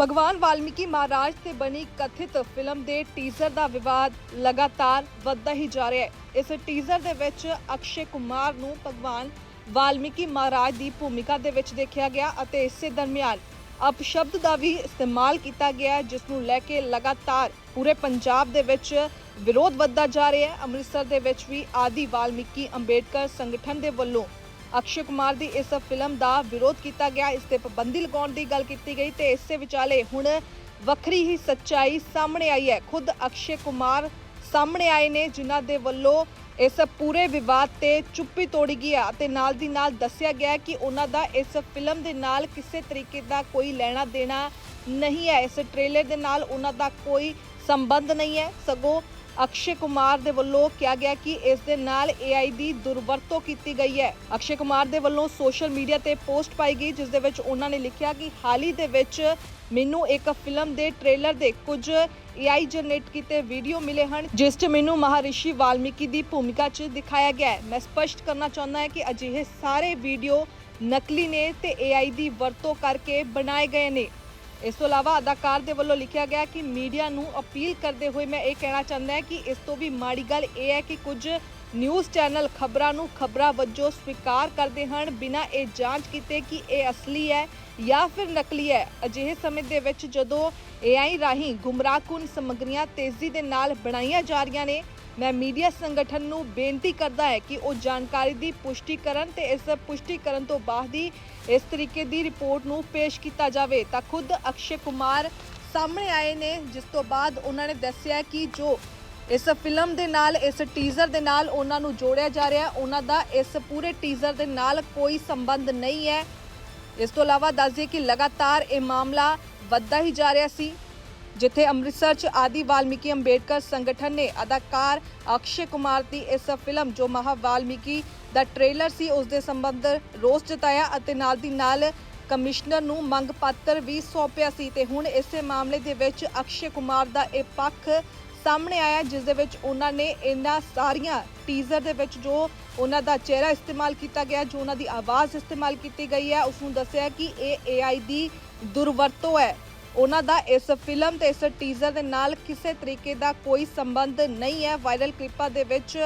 ਭਗਵਾਨ ਵਾਲਮੀਕੀ ਮਹਾਰਾਜ ਤੇ ਬਣੀ ਕਥਿਤ ਫਿਲਮ ਦੇ ਟੀਜ਼ਰ ਦਾ ਵਿਵਾਦ ਲਗਾਤਾਰ ਵੱਧਦਾ ਹੀ ਜਾ ਰਿਹਾ ਹੈ। ਇਸ ਟੀਜ਼ਰ ਦੇ ਵਿੱਚ ਅਕਸ਼ੇ ਕੁਮਾਰ ਨੂੰ ਭਗਵਾਨ ਵਾਲਮੀਕੀ ਮਹਾਰਾਜ ਦੀ ਭੂਮਿਕਾ ਦੇ ਵਿੱਚ ਦੇਖਿਆ ਗਿਆ ਅਤੇ ਇਸੇ ਦਰਮਿਆਨ ਅਪਸ਼ਬਦ ਦਾ ਵੀ ਇਸਤੇਮਾਲ ਕੀਤਾ ਗਿਆ, ਜਿਸ ਨੂੰ ਲੈ ਕੇ ਲਗਾਤਾਰ ਪੂਰੇ ਪੰਜਾਬ ਦੇ ਵਿੱਚ ਵਿਰੋਧ ਵੱਧਦਾ ਜਾ ਰਿਹਾ ਹੈ। ਅੰਮ੍ਰਿਤਸਰ ਦੇ ਵਿੱਚ ਵੀ ਆਦੀ ਵਾਲਮੀਕੀ ਅੰਬੇਡਕਰ ਸੰਗਠਨ ਦੇ ਵੱਲੋਂ ਅਕਸ਼ੇ ਕੁਮਾਰ ਦੀ ਇਸ ਫਿਲਮ ਦਾ ਵਿਰੋਧ ਕੀਤਾ ਗਿਆ। ਇਸ ਤੇ ਪਾਬੰਦੀ ਲਗਾਉਣ ਦੀ ਗੱਲ ਕੀਤੀ ਗਈ ਤੇ ਇਸੇ ਵਿਚਾਲੇ ਹੁਣ ਵੱਖਰੀ ਹੀ ਸੱਚਾਈ ਸਾਹਮਣੇ ਆਈ ਹੈ। ਖੁਦ ਅਕਸ਼ੇ ਕੁਮਾਰ ਸਾਹਮਣੇ ਆਏ ਨੇ, ਜਿਨ੍ਹਾਂ ਦੇ ਵੱਲੋਂ ਇਸ ਪੂਰੇ ਵਿਵਾਦ ਤੇ ਚੁੱਪੀ ਤੋੜੀ ਗਈ ਹੈ ਅਤੇ ਨਾਲ ਦੀ ਨਾਲ ਦੱਸਿਆ ਗਿਆ ਕਿ ਉਹਨਾਂ ਦਾ ਇਸ ਫਿਲਮ ਦੇ ਨਾਲ ਕਿਸੇ ਤਰੀਕੇ ਦਾ ਕੋਈ ਲੈਣਾ ਦੇਣਾ ਨਹੀਂ ਹੈ। ਇਸ ਟ੍ਰੇਲਰ ਦੇ ਨਾਲ ਉਹਨਾਂ ਦਾ ਕੋਈ ਸੰਬੰਧ ਨਹੀਂ ਹੈ। ਸਗੋਂ ਅਕਸ਼ੇ ਕੁਮਾਰ ਦੇ ਵੱਲੋਂ ਕਿਹਾ ਗਿਆ ਕਿ ਇਸ ਦੇ ਨਾਲ AI ਦੀ ਦੁਰਵਰਤੋਂ ਕੀਤੀ ਗਈ ਹੈ। ਅਕਸ਼ੇ ਕੁਮਾਰ ਦੇ ਵੱਲੋਂ ਸੋਸ਼ਲ ਮੀਡੀਆ ਤੇ ਪੋਸਟ ਪਾਈ ਗਈ, ਜਿਸ ਦੇ ਵਿੱਚ ਉਹਨਾਂ ਨੇ ਲਿਖਿਆ ਕਿ ਹਾਲ ਹੀ ਦੇ ਵਿੱਚ ਮੈਨੂੰ ਇੱਕ ਫਿਲਮ ਦੇ ਟ੍ਰੇਲਰ ਦੇ ਕੁਝ AI ਜਨਰੇਟ ਕੀਤੇ ਵੀਡੀਓ ਮਿਲੇ ਹਨ, ਜਿਸ 'ਚ ਮੈਨੂੰ ਮਹਾਰਿਸ਼ੀ ਵਾਲਮੀਕੀ ਦੀ ਭੂਮਿਕਾ 'ਚ ਦਿਖਾਇਆ ਗਿਆ ਹੈ। ਮੈਂ ਸਪਸ਼ਟ ਕਰਨਾ ਚਾਹੁੰਦਾ ਹਾਂ ਕਿ ਅਜਿਹੇ ਸਾਰੇ ਵੀਡੀਓ ਨਕਲੀ ਨੇ ਤੇ AI ਦੀ ਵਰਤੋਂ ਕਰਕੇ ਬਣਾਏ ਗਏ ਨੇ। ਇਸ ਤੋਂ ਇਲਾਵਾ ਅਦਾਕਾਰ ਦੇ ਵੱਲੋਂ ਲਿਖਿਆ ਗਿਆ ਕਿ ਮੀਡੀਆ ਨੂੰ ਅਪੀਲ ਕਰਦੇ ਹੋਏ ਮੈਂ ਇਹ ਕਹਿਣਾ ਚਾਹੁੰਦਾ ਹਾਂ ਕਿ ਇਸ ਤੋਂ ਵੀ ਮਾੜੀ ਗੱਲ ਇਹ ਹੈ ਕਿ ਕੁਝ ਨਿਊਜ਼ ਚੈਨਲ ਖਬਰਾਂ ਨੂੰ ਖਬਰਾਂ ਵਜੋਂ ਸਵੀਕਾਰ ਕਰਦੇ ਹਨ, ਬਿਨਾਂ ਇਹ ਜਾਂਚ ਕੀਤੇ ਕਿ ਇਹ ਅਸਲੀ ਹੈ ਜਾਂ ਫਿਰ ਨਕਲੀ ਹੈ। ਅਜਿਹੇ ਸਮੇਂ ਦੇ ਵਿੱਚ ਜਦੋਂ AI ਰਾਹੀਂ ਗੁੰਮਰਾਹਕੁਨ ਸਮੱਗਰੀਆਂ ਤੇਜ਼ੀ ਦੇ ਨਾਲ ਬਣਾਈਆਂ ਜਾ ਰਹੀਆਂ ਨੇ, ਮੈਂ ਮੀਡੀਆ ਸੰਗਠਨ ਨੂੰ ਬੇਨਤੀ ਕਰਦਾ ਹੈ ਕਿ ਉਹ ਜਾਣਕਾਰੀ ਦੀ ਪੁਸ਼ਟੀ ਕਰਨ ਤੇ ਇਸ ਪੁਸ਼ਟੀ ਕਰਨ ਤੋਂ ਬਾਅਦ ਹੀ ਇਸ ਤਰੀਕੇ ਦੀ ਰਿਪੋਰਟ ਨੂੰ ਪੇਸ਼ ਕੀਤਾ ਜਾਵੇ। ਤਾਂ ਖੁਦ ਅਕਸ਼ੇ ਕੁਮਾਰ ਸਾਹਮਣੇ ਆਏ ਨੇ, ਜਿਸ ਤੋਂ ਬਾਅਦ ਉਹਨਾਂ ਨੇ ਦੱਸਿਆ ਕਿ ਜੋ ਇਸ ਫਿਲਮ ਦੇ ਨਾਲ, ਇਸ ਟੀਜ਼ਰ ਦੇ ਨਾਲ ਉਹਨਾਂ ਨੂੰ ਜੋੜਿਆ ਜਾ ਰਿਹਾ ਉਹਨਾਂ ਦਾ ਇਸ ਪੂਰੇ ਟੀਜ਼ਰ ਦੇ ਨਾਲ ਕੋਈ ਸੰਬੰਧ ਨਹੀਂ ਹੈ। ਇਸ ਤੋਂ ਇਲਾਵਾ ਦੱਸ ਦਈਏ ਕਿ ਲਗਾਤਾਰ ਇਹ ਮਾਮਲਾ ਵੱਧਦਾ ਹੀ ਜਾ ਰਿਹਾ ਸੀ, ਜਿੱਥੇ ਅੰਮ੍ਰਿਤਸਰ 'ਚ ਆਦੀ ਵਾਲਮੀਕੀ ਅੰਬੇਡਕਰ ਸੰਗਠਨ ਨੇ ਅਦਾਕਾਰ ਅਕਸ਼ੇ ਕੁਮਾਰ ਦੀ ਇਸ ਫਿਲਮ ਜੋ ਮਹਾ ਵਾਲਮੀਕੀ ਦਾ ਟ੍ਰੇਲਰ ਸੀ ਉਸ ਦੇ ਸੰਬੰਧ ਰੋਸ ਜਤਾਇਆ ਅਤੇ ਨਾਲ ਦੀ ਨਾਲ ਕਮਿਸ਼ਨਰ ਨੂੰ ਮੰਗ ਪੱਤਰ ਵੀ ਸੌਂਪਿਆ ਸੀ। ਤੇ ਹੁਣ ਇਸੇ ਮਾਮਲੇ ਦੇ ਵਿੱਚ ਅਕਸ਼ੇ ਕੁਮਾਰ ਦਾ ਇਹ ਪੱਖ ਸਾਹਮਣੇ ਆਇਆ ਜਿਸ ਦੇ ਵਿੱਚ ਉਹਨਾਂ ਨੇ ਇਹਨਾਂ ਸਾਰੀਆਂ ਟੀਜ਼ਰ ਦੇ ਵਿੱਚ ਜੋ ਉਹਨਾਂ ਦਾ ਚਿਹਰਾ ਇਸਤੇਮਾਲ ਕੀਤਾ ਗਿਆ, ਜੋ ਉਹਨਾਂ ਦੀ ਆਵਾਜ਼ ਇਸਤੇਮਾਲ ਕੀਤੀ ਗਈ ਹੈ, ਉਸ ਨੂੰ ਦੱਸਿਆ ਕਿ ਇਹ AI ਦੀ ਦੁਰਵਰਤੋਂ ਹੈ। ਉਹਨਾਂ ਦਾ ਇਸ ਫਿਲਮ ਤੇ ਇਸ ਟੀਜ਼ਰ ਦੇ ਨਾਲ ਕਿਸੇ ਤਰੀਕੇ ਦਾ ਕੋਈ ਸੰਬੰਧ ਨਹੀਂ ਹੈ। ਵਾਇਰਲ ਕਲਿੱਪਾਂ ਦੇ ਵਿੱਚ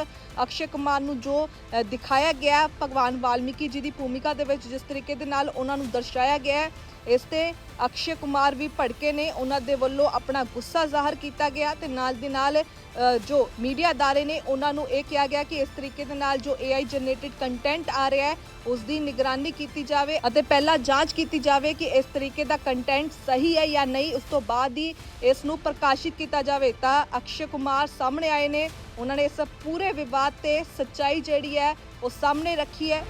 ਅਕਸ਼ੇ ਕੁਮਾਰ ਨੂੰ ਜੋ ਦਿਖਾਇਆ ਗਿਆ, ਭਗਵਾਨ ਵਾਲਮੀਕੀ ਜੀ ਦੀ ਭੂਮਿਕਾ ਦੇ ਵਿੱਚ ਜਿਸ ਤਰੀਕੇ ਦੇ ਨਾਲ ਉਹਨਾਂ ਨੂੰ ਦਰਸਾਇਆ ਗਿਆ ਹੈ ਇਸ ਤੇ ਅਕਸ਼ੇ ਕੁਮਾਰ ਵੀ ਭੜਕੇ ਨੇ। ਉਹਨਾਂ ਦੇ ਵੱਲੋਂ ਆਪਣਾ ਗੁੱਸਾ ਜ਼ਾਹਰ ਕੀਤਾ ਗਿਆ ਤੇ ਨਾਲ ਦੀ ਨਾਲ ਜੋ ਮੀਡੀਆ ਅਦਾਰੇ ਨੇ, ਉਹਨਾਂ ਨੂੰ ਇਹ ਕਿਹਾ ਗਿਆ ਕਿ ਇਸ ਤਰੀਕੇ ਦੇ ਨਾਲ ਜੋ AI ਜਨਰੇਟਡ ਕੰਟੈਂਟ ਆ ਰਿਹਾ ਹੈ, ਉਸ ਦੀ ਨਿਗਰਾਨੀ ਕੀਤੀ ਜਾਵੇ ਅਤੇ ਪਹਿਲਾਂ ਜਾਂਚ ਕੀਤੀ ਜਾਵੇ ਕਿ ਇਸ ਤਰੀਕੇ ਦਾ ਕੰਟੈਂਟ ਸਹੀ ਹੈ ਜਾਂ ਨਹੀਂ। ਉਸ ਤੋਂ ਬਾਅਦ ਹੀ ਇਸ ਨੂੰ ਪ੍ਰਕਾਸ਼ਿਤ ਕੀਤਾ ਜਾਵੇ। ਤਾਂ ਅਕਸ਼ੇ ਕੁਮਾਰ ਸਾਹਮਣੇ ਆਏ ਨੇ। ਉਹਨਾਂ ਨੇ ਇਸ ਪੂਰੇ ਵਿਵਾਦ ਤੇ ਸੱਚਾਈ ਜਿਹੜੀ ਹੈ, ਉਹ ਸਾਹਮਣੇ ਰੱਖੀ ਹੈ।